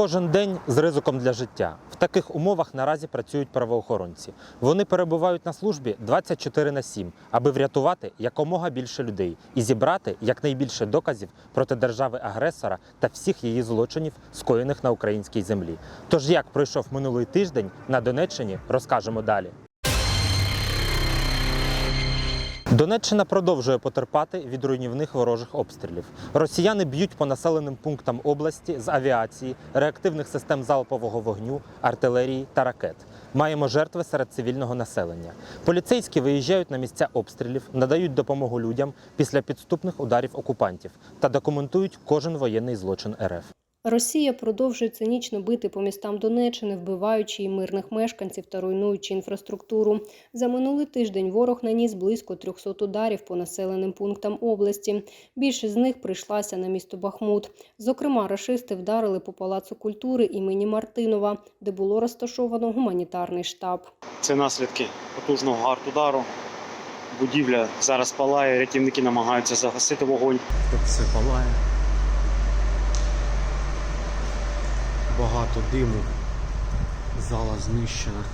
Кожен день з ризиком для життя. В таких умовах наразі працюють правоохоронці. Вони перебувають на службі 24 на 7, аби врятувати якомога більше людей і зібрати якнайбільше доказів проти держави-агресора та всіх її злочинів, скоєних на українській землі. Тож як пройшов минулий тиждень на Донеччині, розкажемо далі. Донеччина продовжує потерпати від руйнівних ворожих обстрілів. Росіяни б'ють по населеним пунктам області з авіації, реактивних систем залпового вогню, артилерії та ракет. Маємо жертви серед цивільного населення. Поліцейські виїжджають на місця обстрілів, надають допомогу людям після підступних ударів окупантів та документують кожен воєнний злочин РФ. Росія продовжує цинічно бити по містам Донеччини, вбиваючи і мирних мешканців та руйнуючи інфраструктуру. За минулий тиждень ворог наніс близько 300 ударів по населеним пунктам області. Більшість з них прийшлася на місто Бахмут. Зокрема, рашисти вдарили по палацу культури імені Мартинова, де було розташовано гуманітарний штаб. Це наслідки потужного артудару. Будівля зараз палає, рятівники намагаються загасити вогонь. Тут все палає. Багато диму. Зала знищена.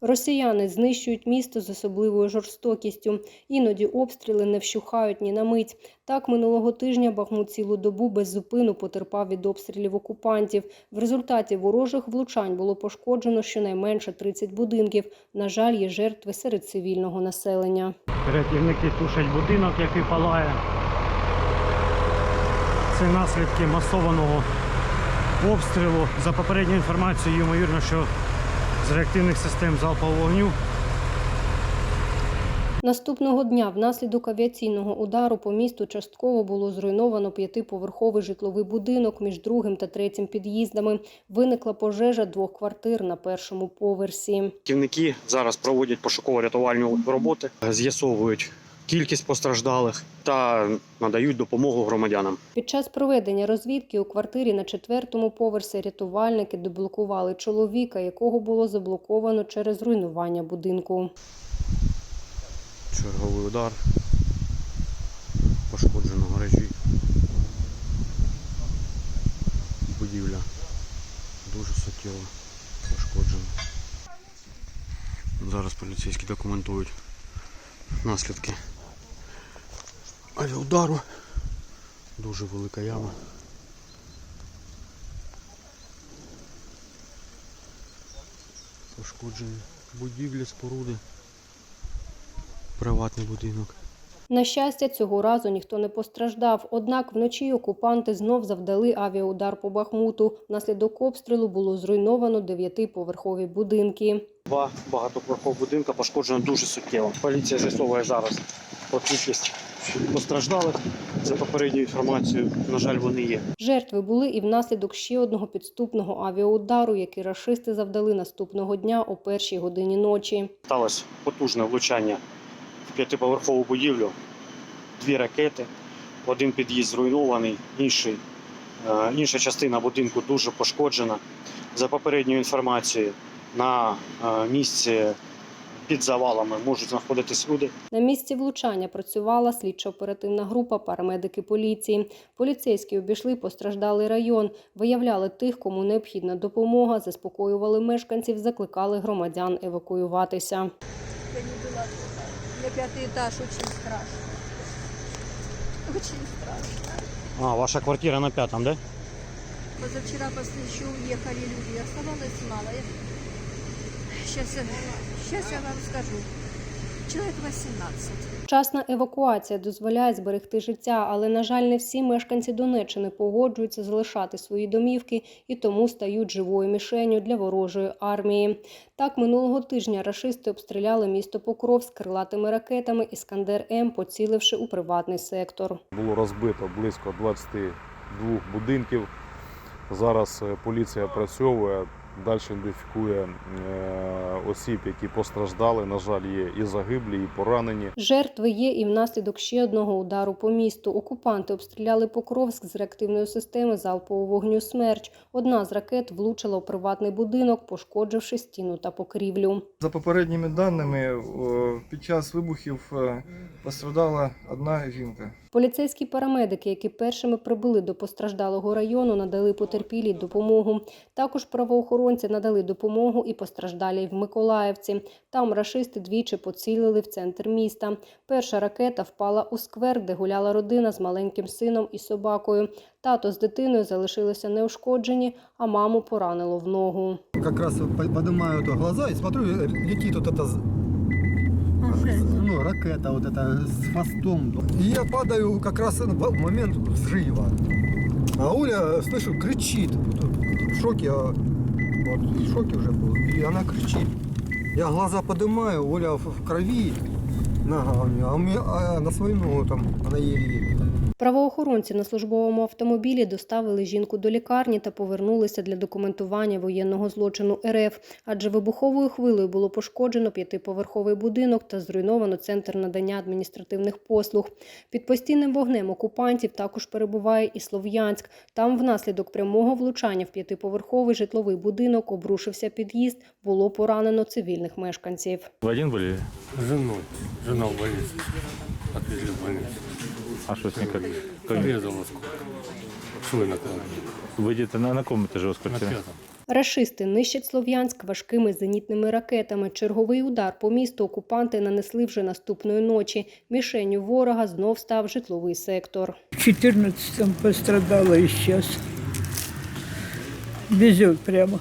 Росіяни знищують місто з особливою жорстокістю. Іноді обстріли не вщухають ні на мить. Так минулого тижня Бахмут цілу добу без зупину потерпав від обстрілів окупантів. В результаті ворожих влучань було пошкоджено щонайменше 30 будинків. На жаль, є жертви серед цивільного населення. Рятівники тушать будинок, який палає. Це наслідки масованого обстрілу. За попередньою інформацією, ймовірно, що з реактивних систем залпового вогню Наступного дня внаслідок авіаційного удару по місту частково було зруйновано п'ятиповерховий житловий будинок між другим та третім під'їздами. Виникла пожежа двох квартир на першому поверсі. Рятівники зараз проводять пошуково-рятувальні роботи, з'ясовують кількість постраждалих та надають допомогу громадянам. Під час проведення розвідки у квартирі на четвертому поверсі рятувальники деблокували чоловіка, якого було заблоковано через руйнування будинку. Черговий удар. Пошкоджено гаражі. Будівля дуже суттєво пошкоджена. Зараз поліцейські документують наслідки авіаудару. Дуже велика яма. Пошкоджені будівлі, споруди. Приватний будинок. На щастя, цього разу ніхто не постраждав. Однак вночі окупанти знов завдали авіаудар по Бахмуту. Внаслідок обстрілу було зруйновано дев'ятиповерхові будинки. Два багатоповерхових будинка пошкоджено дуже суттєво. Поліція з'ясовує зараз про кількість постраждалих. За попередньою інформацією, на жаль, вони є. Жертви були і внаслідок ще одного підступного авіаудару, який рашисти завдали наступного дня о першій годині ночі. Сталося потужне влучання в п'ятиповерхову будівлю, дві ракети, один під'їзд зруйнований, інший, е, інша частина будинку дуже пошкоджена. За попередньою інформацією, на е, місці під завалами можуть знаходитись люди. На місці влучання працювала слідчо-оперативна група парамедики поліції. Поліцейські обійшли постраждалий район, виявляли тих, кому необхідна допомога, заспокоювали мешканців, закликали громадян евакуюватися. Я не была туда. Мне пятый этаж очень страшно. Очень страшно. А, ваша квартира на п'ятому, да? Позавчера после еще уехали люди. Оставалось мало. Сейчас, сейчас я вам скажу. Человек 18. Вчасна евакуація дозволяє зберегти життя, але, на жаль, не всі мешканці Донеччини погоджуються залишати свої домівки і тому стають живою мішенню для ворожої армії. Так, минулого тижня рашисти обстріляли місто Покровськ крилатими ракетами Іскандер М, поціливши у приватний сектор. Було розбито близько 22 будинків. Зараз е, поліція працьовує, далі ідентифікує е, осіб, які постраждали. На жаль, є і загиблі, і поранені. Жертви є і внаслідок ще одного удару по місту. Окупанти обстріляли Покровськ з реактивної системи залпового вогню «Смерч». Одна з ракет влучила у приватний будинок, пошкодживши стіну та покрівлю. За попередніми даними, під час вибухів е, пострадала одна жінка. Поліцейські парамедики, які першими прибули до постраждалого району, надали потерпілій допомогу. Також правоохоронці надали допомогу і постраждалій в Миколаївці. Там рашисти двічі поцілили в центр міста. Перша ракета впала у сквер, де гуляла родина з маленьким сином і собакою. Тато з дитиною залишилися неушкоджені, а маму поранило в ногу. как раз вот по- поднимаю вот глаза и смотрю, э, летит вот з- ну, ракета вот эта с хвостом. И я падаю как раз в момент взрыва. А Оля, слышу, кричит. В шоке, а, вот, в шоке уже был. И она кричит. Я глаза поднимаю, Оля в, крови ногами, а, у меня, а на свою ногу там она еле Правоохоронці на службовому автомобілі доставили жінку до лікарні та повернулися для документування воєнного злочину РФ, адже вибуховою хвилею було пошкоджено п'ятиповерховий будинок та зруйновано центр надання адміністративних послуг. Під постійним вогнем окупантів також перебуває і Слов'янськ. Там внаслідок прямого влучання в п'ятиповерховий житловий будинок обрушився під'їзд, було поранено цивільних мешканців. Один были? С. Жена в больнице. Отвезли в больницу. А что с ней как? как- Порезала сколько. Швы на колоне. Вы где-то на, на ком этаже у вас На квартира? пятом. Рашисти нищать Слов'янськ важкими зенітними ракетами. Черговий удар по місту окупанти нанесли вже наступної ночі. Мішенню ворога знов став житловий сектор. В 14-м пострадала и сейчас. Везет прямо.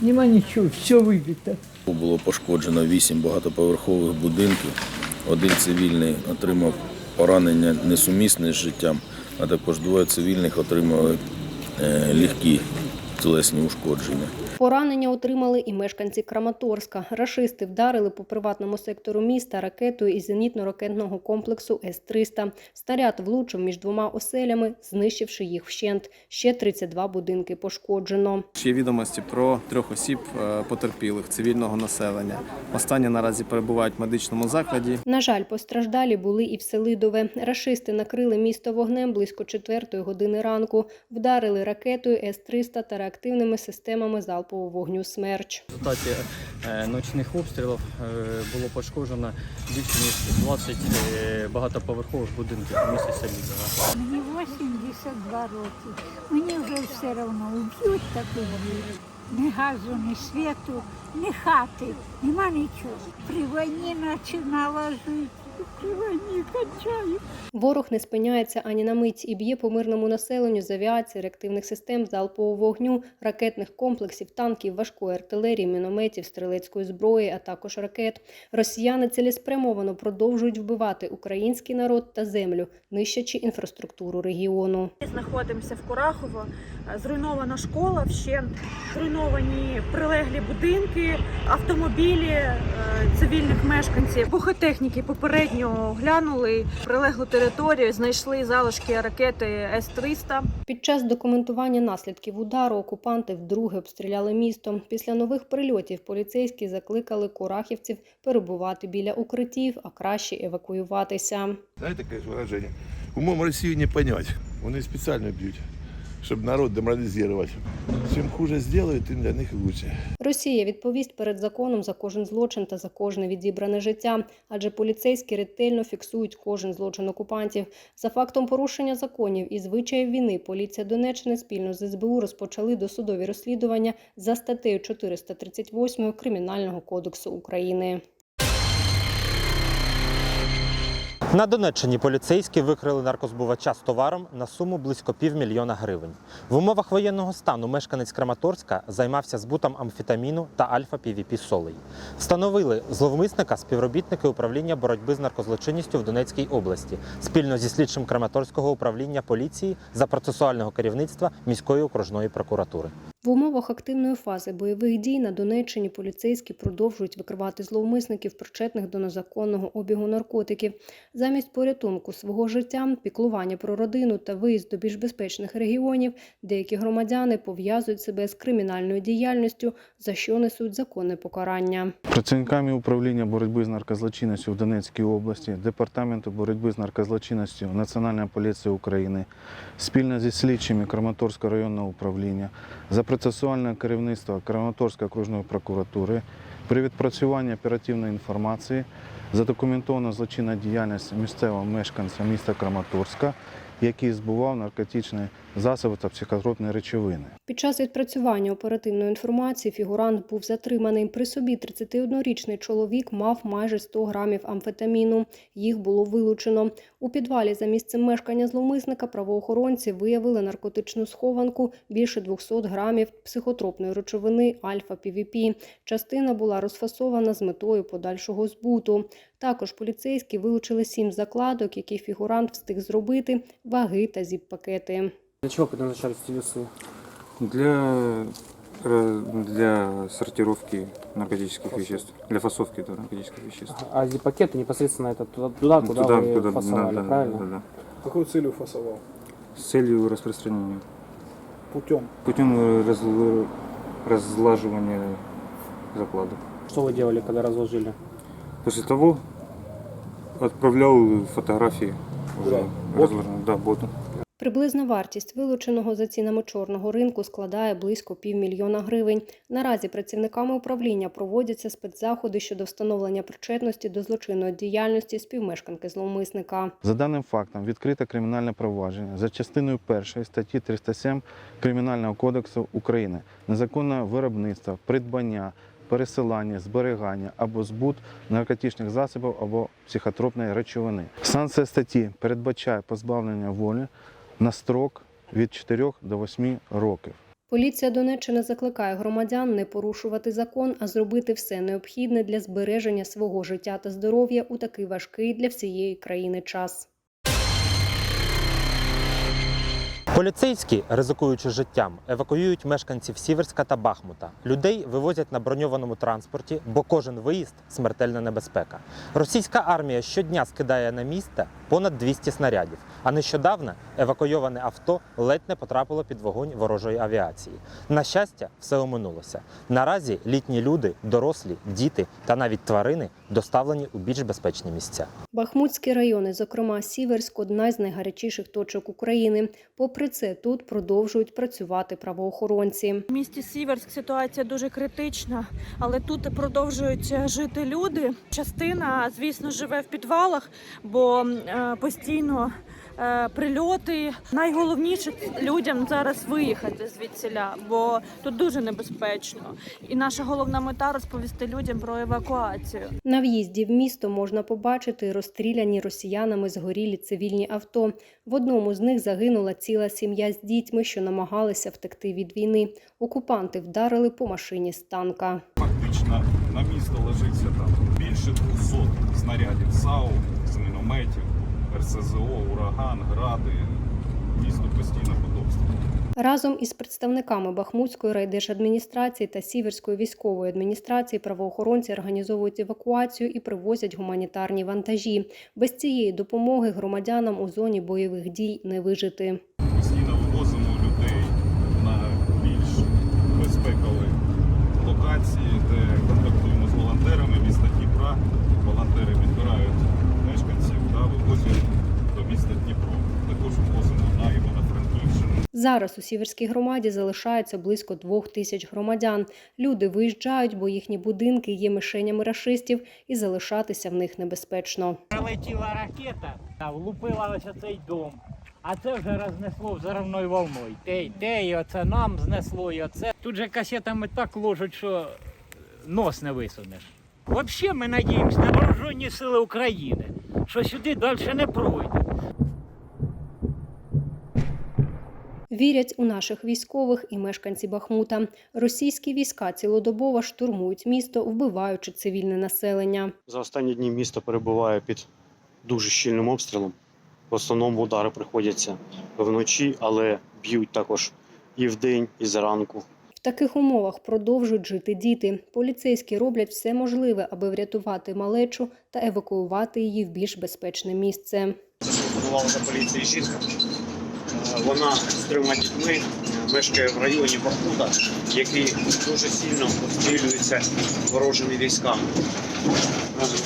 Нема ничего, все выбито. Було пошкоджено вісім багатоповерхових будинків. Один цивільний отримав поранення несумісне з життям, а також двоє цивільних отримали е, легкі тілесні ушкодження. Поранення отримали і мешканці Краматорська. Рашисти вдарили по приватному сектору міста ракетою із зенітно-ракетного комплексу С-300. Снаряд влучив між двома оселями, знищивши їх вщент. Ще 32 будинки пошкоджено. Є відомості про трьох осіб е, потерпілих цивільного населення. Останні наразі перебувають в медичному закладі. На жаль, постраждалі були і в Селидове. Рашисти накрили місто вогнем близько четвертої години ранку, вдарили ракетою С-300 та реактивними системами залпового вогню «Смерч». В результаті е, ночних обстрілів е, було пошкоджено більше ніж 20 е, багатоповерхових будинків місті Селідова. Мені 82 роки. Мені вже все одно уб'ють так. Ні газу, ні світу, ні хати, нема нічого. При війні починала жити, війні кончаю. Ворог не спиняється ані на мить і б'є по мирному населенню з авіації, реактивних систем залпового вогню, ракетних комплексів, танків, важкої артилерії, мінометів, стрілецької зброї, а також ракет. Росіяни цілеспрямовано продовжують вбивати український народ та землю, нищачи інфраструктуру регіону. знаходимося в Курахово. Зруйнована школа вщент, зруйновані прилеглі будинки, автомобілі е, цивільних мешканців. Вибухотехніки попередньо оглянули прилеглу територію, знайшли залишки ракети С-300. Під час документування наслідків удару окупанти вдруге обстріляли місто. Після нових прильотів поліцейські закликали курахівців перебувати біля укриттів, а краще евакуюватися. Знаєте, таке ж вираження? Умом Росію не понять. Вони спеціально б'ють, щоб народ деморалізувати. Чим хуже зроблять, тим для них лучше. Росія відповість перед законом за кожен злочин та за кожне відібране життя, адже поліцейські ретельно фіксують кожен злочин окупантів. За фактом порушення законів і звичаїв війни поліція Донеччини спільно з СБУ розпочали досудові розслідування за статтею 438 Кримінального кодексу України. На Донеччині поліцейські викрили наркозбувача з товаром на суму близько півмільйона гривень. В умовах воєнного стану мешканець Краматорська займався збутом амфетаміну та альфа-півіпі солей. Встановили зловмисника співробітники управління боротьби з наркозлочинністю в Донецькій області спільно зі слідчим Краматорського управління поліції за процесуального керівництва міської окружної прокуратури. В умовах активної фази бойових дій на Донеччині поліцейські продовжують викривати зловмисників, причетних до незаконного обігу наркотиків. Замість порятунку свого життя, піклування про родину та виїзд до більш безпечних регіонів, деякі громадяни пов'язують себе з кримінальною діяльністю, за що несуть законне покарання. Працівниками управління боротьби з наркозлочинністю в Донецькій області, Департаменту боротьби з наркозлочинністю Національної поліції України спільно зі слідчими Краматорського районного управління за процесуальне керівництво Краматорської окружної прокуратури При відпрацюванні оперативної інформації задокументована злочинна діяльність місцевого мешканця міста Краматорська, який збував наркотичні засоби та психотропні речовини. Під час відпрацювання оперативної інформації фігурант був затриманий. При собі 31-річний чоловік мав майже 100 грамів амфетаміну. Їх було вилучено. У підвалі за місцем мешкання зловмисника правоохоронці виявили наркотичну схованку більше 200 грамів психотропної речовини альфа-півіпі. Частина була розфасована з метою подальшого збуту. Також поліцейські вилучили сім закладок, які фігурант встиг зробити, ваги та зіп-пакети. Для чего предназначались эти весы? Для, э, для сортировки наркотических веществ, для фасовки да, наркотических веществ. А зип-пакеты непосредственно это туда, туда куда Туда, вы куда- фасовали, да, да, правильно? да, да. Какую целью фасовал? С целью распространения. Путем. Путем э, разл- разлаживания закладок. Что вы делали, когда разложили? После того отправлял фотографии. Куда? уже Боту? разложенные. Да, боту. Приблизна вартість вилученого за цінами чорного ринку складає близько півмільйона гривень. Наразі працівниками управління проводяться спецзаходи щодо встановлення причетності до злочинної діяльності співмешканки зловмисника. За даним фактом відкрите кримінальне провадження за частиною 1 статті 307 Кримінального кодексу України незаконне виробництво, придбання, пересилання, зберігання або збут наркотичних засобів або психотропної речовини. Санкція статті передбачає позбавлення волі на строк від 4 до 8 років. Поліція Донеччини закликає громадян не порушувати закон, а зробити все необхідне для збереження свого життя та здоров'я у такий важкий для всієї країни час. Поліцейські, ризикуючи життям, евакуюють мешканців Сіверська та Бахмута. Людей вивозять на броньованому транспорті, бо кожен виїзд смертельна небезпека. Російська армія щодня скидає на місце понад 200 снарядів. А нещодавно евакуйоване авто ледь не потрапило під вогонь ворожої авіації. На щастя, все оминулося. Наразі літні люди, дорослі, діти та навіть тварини доставлені у більш безпечні місця. Бахмутські райони, зокрема Сіверськ, одна з найгарячіших точок України. Попри це, тут продовжують працювати правоохоронці. В місті Сіверськ ситуація дуже критична, але тут продовжують жити люди. Частина, звісно, живе в підвалах, бо е, постійно е, прильоти. Найголовніше людям зараз виїхати звідсіля, бо тут дуже небезпечно. І наша головна мета розповісти людям про евакуацію. На в'їзді в місто можна побачити розстріляні росіянами згорілі цивільні авто. В одному з них загинула ціла сім'я з дітьми, що намагалися втекти від війни. Окупанти вдарили по машині з танка. Фактично на місто лежиться там більше 200 снарядів САУ, з мінометів, РСЗО, ураган, гради. Місто постійно під. Разом із представниками Бахмутської райдержадміністрації та Сіверської військової адміністрації правоохоронці організовують евакуацію і привозять гуманітарні вантажі. Без цієї допомоги громадянам у зоні бойових дій не вижити. Постійно вивозимо людей на більш безпекові локації, де контактуємо з волонтерами міста Дніпра. Волонтери відбирають мешканців та вивозять до міста Дніпро. Також вивозимо на Івано-Франківщину. Зараз у Сіверській громаді залишається близько двох тисяч громадян. Люди виїжджають, бо їхні будинки є мишенями рашистів, і залишатися в них небезпечно. Прилетіла ракета та влупила ось оцей дом. А це вже рознесло взривною волною. Те, й те, і оце нам знесло, і оце. Тут же касетами так ложать, що нос не висунеш. Взагалі ми надіємося на Вооружені сили України, що сюди далі не пройде. Вірять у наших військових і мешканці Бахмута. Російські війська цілодобово штурмують місто, вбиваючи цивільне населення. За останні дні місто перебуває під дуже щільним обстрілом. В основному удари приходяться вночі, але б'ють також і вдень, і зранку. В таких умовах продовжують жити діти. Поліцейські роблять все можливе, аби врятувати малечу та евакуювати її в більш безпечне місце. Зателефонувала до поліції жінка. Вона з трьома дітьми мешкає в районі Бахмута, який дуже сильно обстрілюється ворожими військами.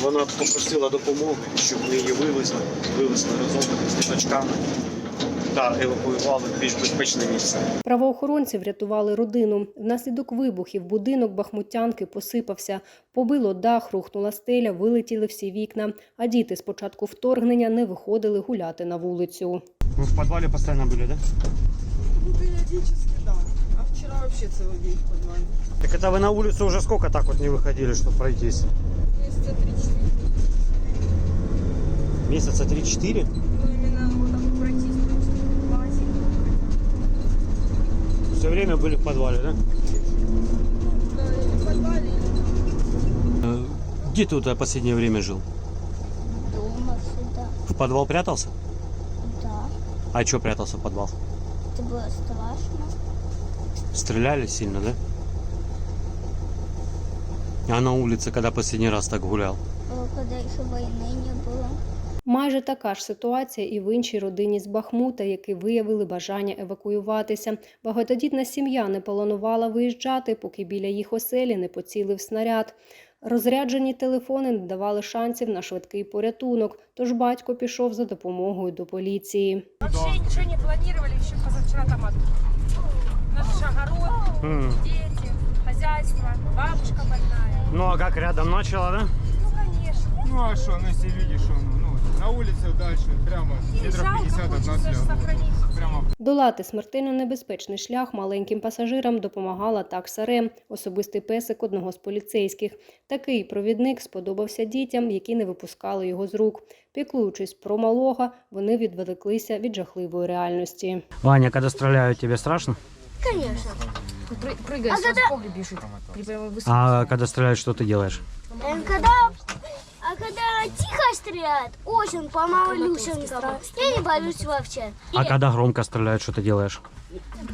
Вона попросила допомоги, щоб ми її вивезли, вивезли разом з діточками та евакуювали в більш безпечне місце. Правоохоронці врятували родину. Внаслідок вибухів будинок бахмутянки посипався. Побило дах, рухнула стеля, вилетіли всі вікна. А діти з початку вторгнення не виходили гуляти на вулицю. Ви в підвалі постійно були, так? Ну, периодически, да. А вчера вообще целый день в подвале. Так это вы на улицу уже сколько так вот не выходили, чтобы пройтись? Месяца 3-4. Месяца 3-4? Все время были в подвале, да? В подвале, или Где ты вот последнее время жил? Дома сюда. В подвал прятался? Да. А что прятался в подвал? Это было страшно. Стреляли сильно, да? А на улице, когда последний раз так гулял? Э, Когда еще войны не было. Майже така ж ситуація і в іншій родині з Бахмута, які виявили бажання евакуюватися. Багатодітна сім'я не планувала виїжджати, поки біля їх оселі не поцілив снаряд. Розряджені телефони не давали шансів на швидкий порятунок, тож батько пішов за допомогою до поліції. Вообще ничего не планировали еще позавчера там. Наш огород, дети, хозяйство, бабушка больная. Ну а как рядом начало, да? Ну, конечно. Ну а что, ну видишь, что ну, ну, на улице дальше, прямо И метров жалко, 50 от нас хочется ж лягут. сохранить. Прямо Долати смертельно небезпечний шлях маленьким пасажирам допомагала такса Рем, особистий песик одного з поліцейських. Такий провідник сподобався дітям, які не випускали його з рук. Піклуючись про малого, вони відволіклися від жахливої реальності. Ваня, когда стреляют, тебе страшно? Конечно. Прыгай, А сразу когда- в погреб бежит. При прямо высоте. А когда стреляют, что ты делаешь? Э, Когда... а когда тихо стреляют, очень помалюсенькому. Я не боюсь вообще. А когда громко стреляют, что ты делаешь?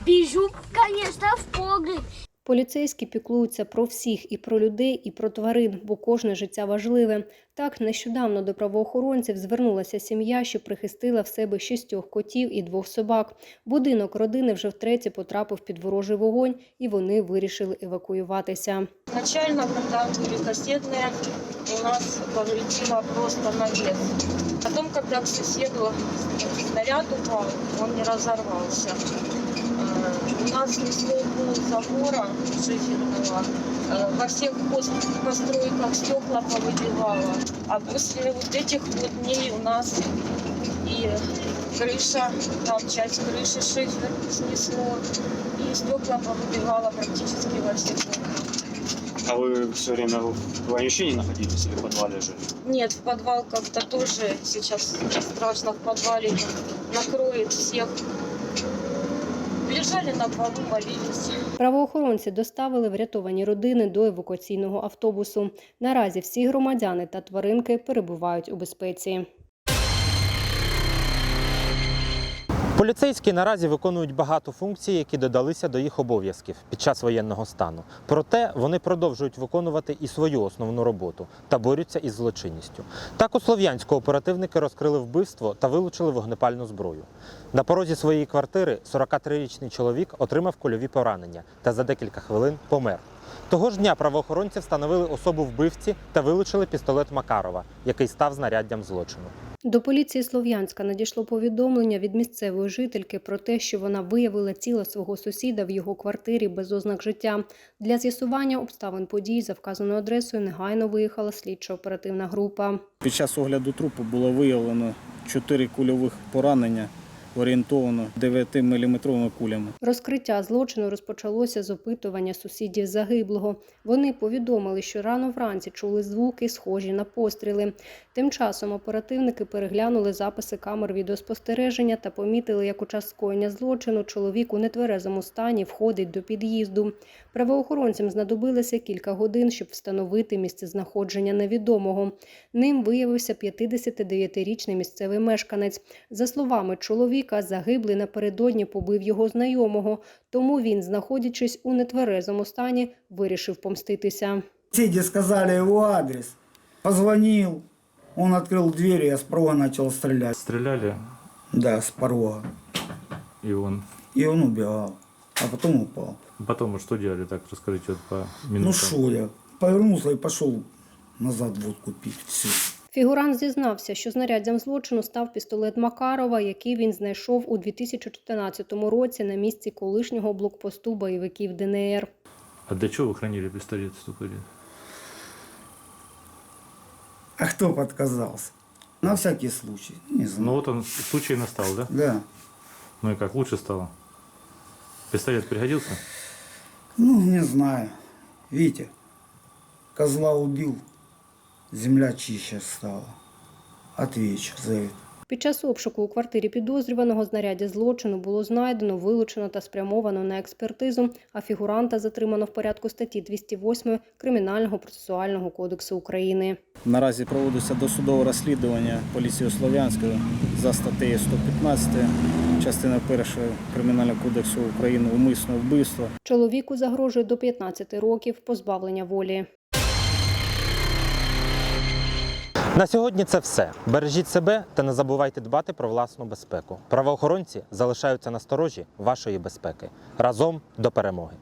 Бежу, конечно, в погреб. Поліцейські піклуються про всіх і про людей, і про тварин, бо кожне життя важливе. Так нещодавно до правоохоронців звернулася сім'я, що прихистила в себе шістьох котів і двох собак. Будинок родини вже втретє потрапив під ворожий вогонь, і вони вирішили евакуюватися. Когда были кассетные, у нас повредило просто навес. Потом, когда к соседу снаряд упал, он не разорвался. У нас снесло пол забора шиферного. Э, Во всех пост- постройках стекла повыбивало. А после вот этих вот дней у нас и крыша, там часть крыши шифер снесло, и стекла повыбивало практически во всех. А вы все время в помещении находились или в подвале жили? Нет, в подвал как-то тоже сейчас страшно в подвале накроет всех. Лежали на полу, молились. Правоохоронці доставили врятовані родини до евакуаційного автобусу. Наразі всі громадяни та тваринки перебувають у безпеці. Поліцейські наразі виконують багато функцій, які додалися до їх обов'язків під час воєнного стану. Проте вони продовжують виконувати і свою основну роботу та борються із злочинністю. Так у Слов'янську оперативники розкрили вбивство та вилучили вогнепальну зброю. На порозі своєї квартири 43-річний чоловік отримав кульові поранення та за декілька хвилин помер. Того ж дня правоохоронці встановили особу вбивці та вилучили пістолет Макарова, який став знаряддям злочину. До поліції Слов'янська надійшло повідомлення від місцевої жительки про те, що вона виявила тіло свого сусіда в його квартирі без ознак життя. Для з'ясування обставин подій за вказаною адресою негайно виїхала слідчо-оперативна група. Під час огляду трупу було виявлено 4 кульових поранення, орієнтовано 9-мм кулями. Розкриття злочину розпочалося з опитування сусідів загиблого. Вони повідомили, що рано вранці чули звуки, схожі на постріли. Тим часом оперативники переглянули записи камер відеоспостереження та помітили, як у час скоєння злочину чоловік у нетверезому стані входить до під'їзду. Правоохоронцям знадобилося кілька годин, щоб встановити місце знаходження невідомого. Ним виявився 59-річний місцевий мешканець. За словами чоловіка, загиблий напередодні побив його знайомого, тому він, знаходячись у нетверезому стані, вирішив помститися. Соседи сказали его адрес. Позвонил. Он открыл дверь, я с порога начал стрелять. Стреляли, Да, с порога. и он. И он убегал. А потом упал. Потом что делали, так расскажите вот по Ну минутам. что я? Повернулся и пошел назад водку пить. Все. Фігурант зізнався, що знаряддям злочину став пістолет Макарова, який він знайшов у 2014 році на місці колишнього блокпосту бойовиків ДНР. А для чего вы хранили пистолет столько лет? А кто подказался? На всякий случай. Не знаю. Ну вот он, случай настал, да? Да. Ну и как, лучше стало? Пистолет пригодился? Ну, не знаю. Видите, козла убил, земля чище стала. Отвечу за это. Під час обшуку у квартирі підозрюваного знаряддя злочину було знайдено, вилучено та спрямовано на експертизу, а фігуранта затримано в порядку статті 208 Кримінального процесуального кодексу України. Наразі проводиться досудове розслідування поліцією Слов'янської за статтею 115, частина 1 Кримінального кодексу України умисне вбивство. Чоловіку загрожує до 15 років позбавлення волі. На сьогодні це все. Бережіть себе та не забувайте дбати про власну безпеку. Правоохоронці залишаються на сторожі вашої безпеки. Разом до перемоги.